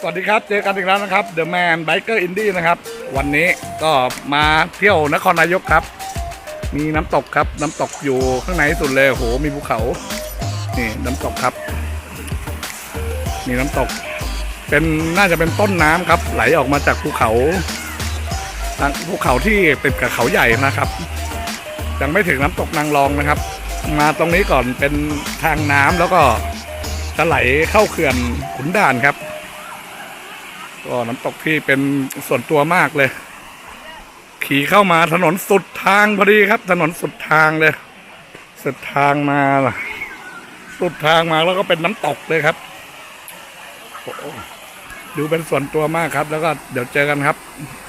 สวัสดีครับ เจอกันอีกแล้วนะครับ The Man Biker Indie นะครับ วันนี้ก็มาเที่ยวนครนายกครับ มีน้ำตกครับ น้ำตกอยู่ข้างในสุดเลยโห มีภูเขา นี่น้ำตกครับ มีน้ำตก เป็นน่าจะเป็นต้นน้ำครับ ไหลออกมาจากภูเขาภูเขาที่ติดกับเขาใหญ่นะครับ ยังไม่ถึงน้ำตกนางรองนะครับ มาตรงนี้ก่อนเป็นทางน้ำแล้วก็จะไหลเข้าเขื่อนขุนด่านครับ ก็น้ำตกที่เป็นส่วนตัวมากเลย ขี่เข้ามาถนนสุดทางพอดีครับ ถนนสุดทางเลย สุดทางมาล่ะสุดทางมาแล้วก็เป็นน้ำตกเลยครับดูเป็นส่วนตัวมากครับ แล้วก็เดี๋ยวเจอกันครับ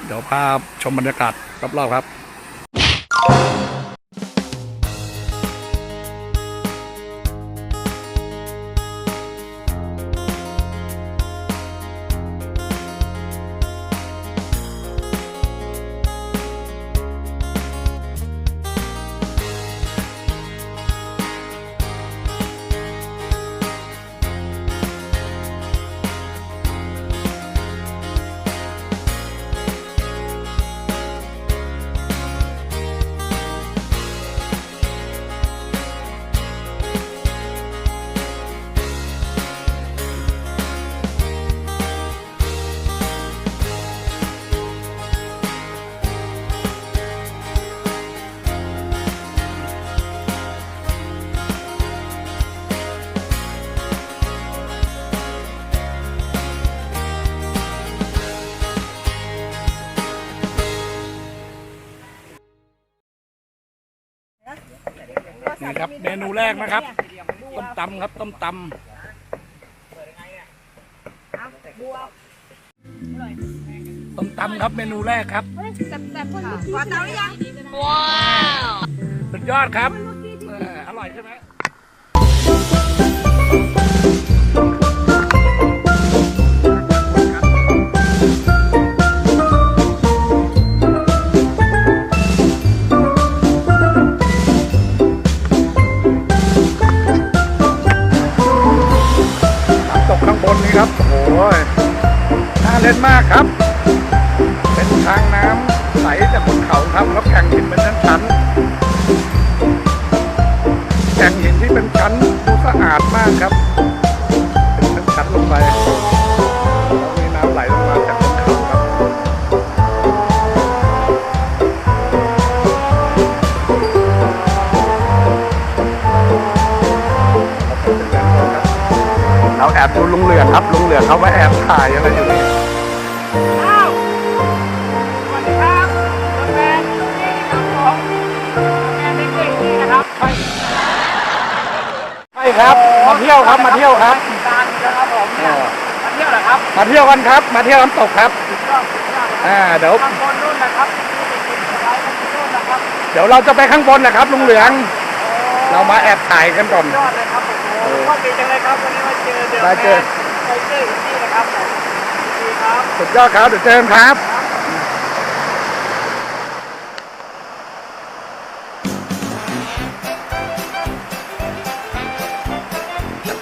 เดี๋ยวพาชมบรรยากาศรอบๆครับ นี่ครับเมนูแรกนะครับ ต้มตำครับต้มตำต้มตำครับเมนูแรกครับขอเตาหรือยังสุดยอดครับเอออร่อยใช่ไหม เล่นมากครับ เป็นทางน้ำใสจากบนเขาครับแล้วแข่งหินเป็นชั้นๆ ครับใช่ครับ มาเที่ยวครับ มาเที่ยวครับการนะครับผมเนี่ยมาเที่ยวเหรอครับมาเที่ยวกันครับ มาเที่ยวน้ำตกครับ สุดยอดสุดยอดนะครับอ่า เดี๋ยว ข้างบนนู่นนะครับที่เด็กๆอะไรกันนู่นนะครับเดี๋ยวเราจะไปข้างบนนะครับ ลุงเหลืองเรามาแอบถ่ายกันก่อน ยอดเลยครับโอ้โหโชคดีจังเลยครับวันนี้มาเจอเดือดมาเจอไปเจอที่นี่นะครับผมดีครับ สุดยอดครับ เดี๋ยวเจอกันครับจ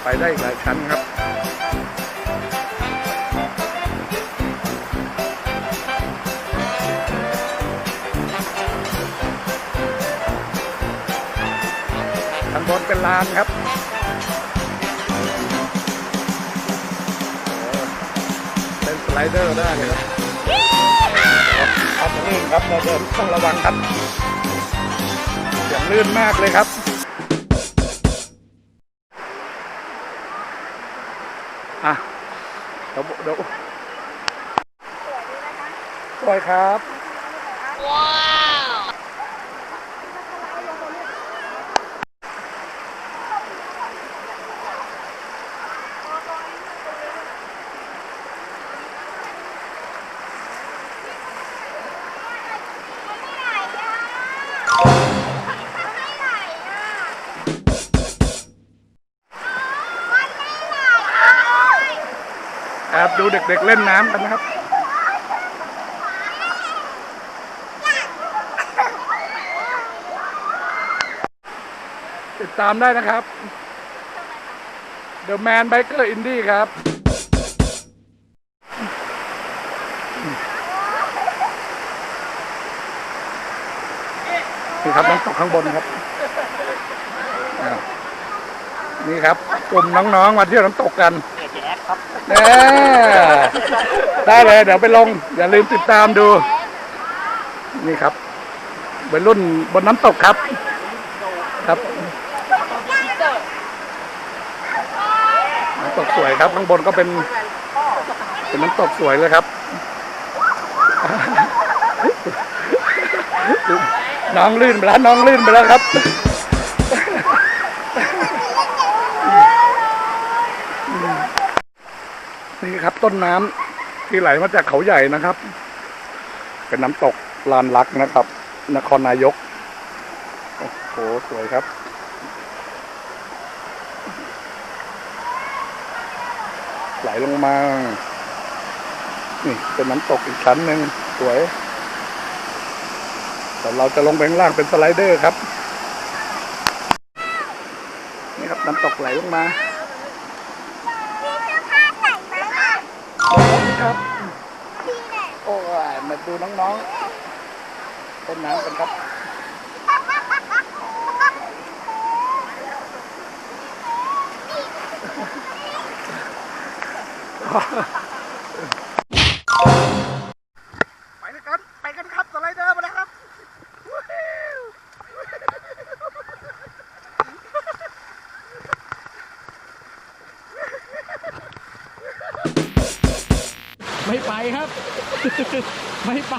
ไปได้อีกหลายชั้นครับข้างบนเป็นลานครับเป็นสไลเดอร์ได้เลยครับครับลื่นครับเราเดินต้องระวังครับอย่างลื่นมากเลยครับ อะเดี๋ยวเดี๋ยวสวยครับแอ เด็กๆเล่นน้ำกันนะครับ ติดตามได้นะครับ The Man Biker Indie ครับนี่ครับน้ำตกข้างบนครับ นี่ครับกลุ่มน้องๆมาเที่ยวน้ำตกกัน ดครับได้เลย เดี๋ยวไปลง อย่าลืมติดตามดู นี่ครับวัยรุ่นบนน้ำตกครับ ครับน้ำตกสวยครับข้างบนก็เป็น เป็นน้ำตกสวยเลยครับน้องลื่นไปแล้วน้องลื่นไปแล้วครับ นี่ครับ ต้นน้ำที่ไหลมาจากเขาใหญ่นะครับ เป็นน้ำตกลานลักนะครับ นครนายก โอ้โห สวยครับ ไหลลงมา นี่เป็นน้ำตกอีกชั้นหนึ่งสวยแต่เราจะลงไปข้างล่างเป็นสไลเดอร์ครับ นี่ครับ น้ำตกไหลลงมา ดูน้องๆต้นน้ำกันครับไปเลยกัน ไปกันครับสไลเดอร์มาแล้วครับวู้ฮู้ไม่ไปครับ ไม่ไป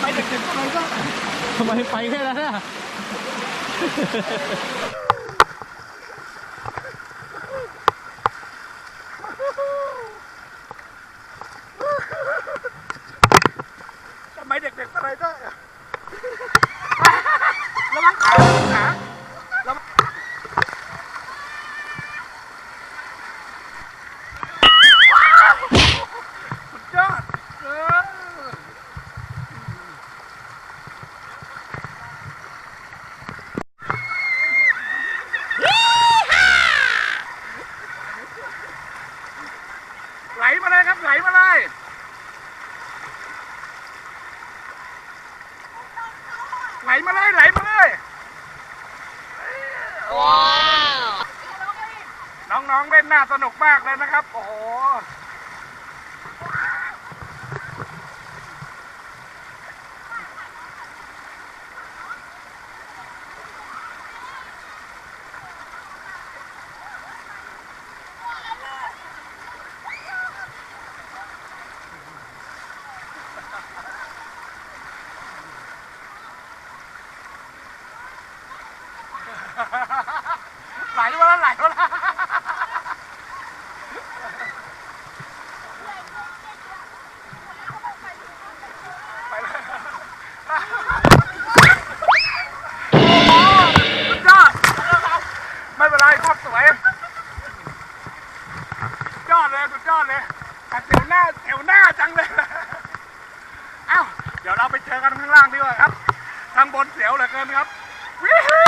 ไปเด็กๆทำไมก็ทำไมไปแค่นั้นอะทำไมเด็กๆอะไรได้อะระวังขาระวังขาระวังสุดยอดเออไหลมาเลยครับ ไหลมาเลย ไหลมาเลย ไหลมาเลย น้องๆเล่นน่าสนุกมากเลยนะครับ โอ้โห ไหลมาแล้วไหลมาแล้วไปเลยโอ้โหสุดไม่เป็นไรภาพสวยสุดยอดเลยสุดยอดเลยแต่เสียวหน้าเสียวหน้าจังเลยเอ้าเดี๋ยวเราไปเจอกันข้างล่างดีกว่าครับ ข้างบนเสียวเหลือเกินครับวิฮิ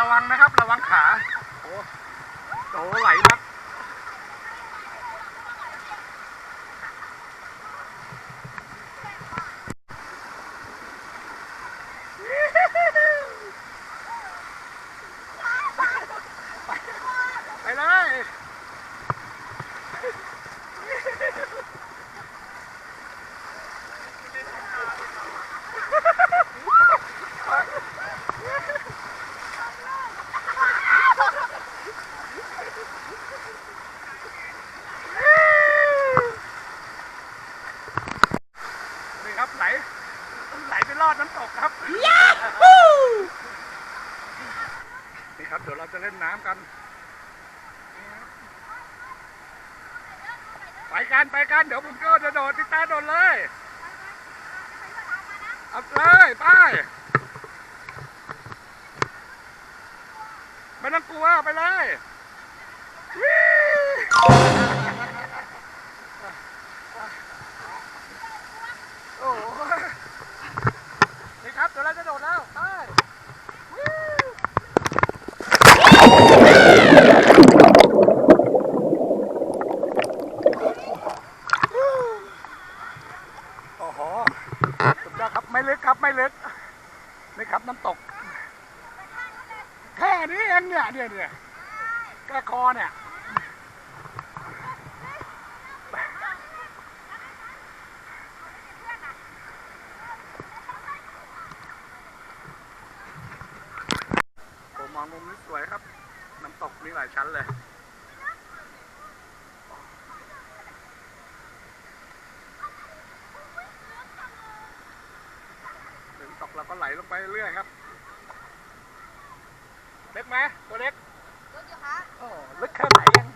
ระวังนะครับ ระวังขา โอ้โห ไหลนัดไปเลย นี่ครับไหลไหลไปรอดน้ำ ตกครับยูนี่ครับเดี๋ยวเราจะเล่นน้ำกัน ไปกันไปกันเดี๋ยวผมก็จะโดดติดตาโดดเลยเอาเลยไปไม่ต้องกลัวไปเลยวิ ไม่ลึกครับไม่ลึกนี่ครับน้ำตก แค่ นี้เองเนี่ยเนี่ยเนี่ยแค่คอเนี่ยผมมองมุมนี้สวยครับ น้ำตกมีหลายชั้นเลยถึงตกเราก็ไหลลงไปเรื่อยครับ เล็กไหมตัวเล็กรถอยู่คะโอ้ลึกแค่ไหนเอง